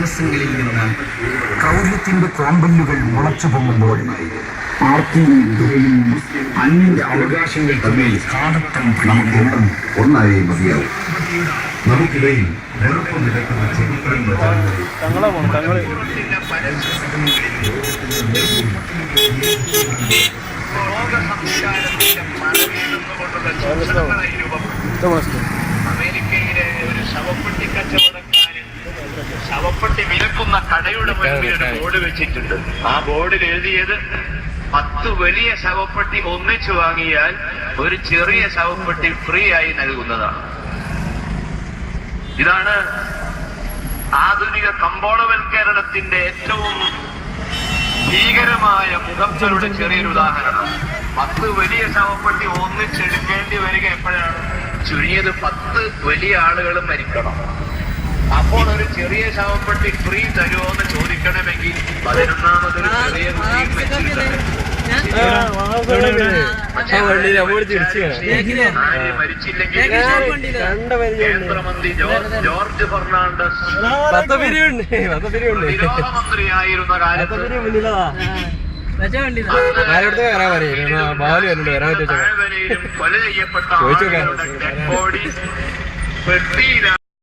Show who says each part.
Speaker 1: മനസ്സുകളിൽ നിന്ന് ക്രൗര്യത്തിന്റെ കോമ്പല്ലുകൾ മുളച്ചു ദുരയും അന്യന്റെ അവകാശങ്ങൾ തമ്മിൽ കാടത്തം ഒന്നായേ മതിയാവും നമുക്കിടയിൽ
Speaker 2: അമേരിക്കയിലെ ഒരു ശവപ്പെട്ടി വിലക്കുന്ന കടയുടെ മുൻപിൽ ഒരു ബോർഡ് വെച്ചിട്ടുണ്ട്. ആ ബോർഡിൽ എഴുതിയത് പത്ത് വലിയ ശവപ്പെട്ടി ഒന്നിച്ചു വാങ്ങിയാൽ ഒരു ചെറിയ ശവപ്പെട്ടി ഫ്രീ ആയി നൽകുന്നതാണ്. ഇതാണ് ആധുനിക കമ്പോളവൽക്കരണത്തിന്റെ ഏറ്റവും ഭീകരമായ മുഖത്തരുടെ ചെറിയൊരു ഉദാഹരണം. പത്ത് വലിയ ശവപ്പെട്ടി ഒന്നിച്ചെടുക്കേണ്ടി വരിക എപ്പോഴാണ്? ചുരുങ്ങിയത് പത്ത് വലിയ ആളുകൾ മരിക്കണം. അപ്പോൾ ഒരു ചെറിയ ശവപ്പെട്ടി ഫ്രീ തരുമോ എന്ന് ചോദിക്കണമെങ്കിൽ പതിനൊന്നാമത് ചെറിയ കുട്ടിയും മരിച്ചില്ലെങ്കിൽ കേന്ദ്രമന്ത്രി ജോർജ് ഫെർണാണ്ടസ് പ്രതിരോധ മന്ത്രിയായിരുന്ന കാലത്ത്
Speaker 3: ആരോടത്ത് വരാൻ പറയും? ബാലു വരാൻ
Speaker 2: കൊല ചെയ്യപ്പെട്ട ബോഡി പെട്ടിയിലാണ്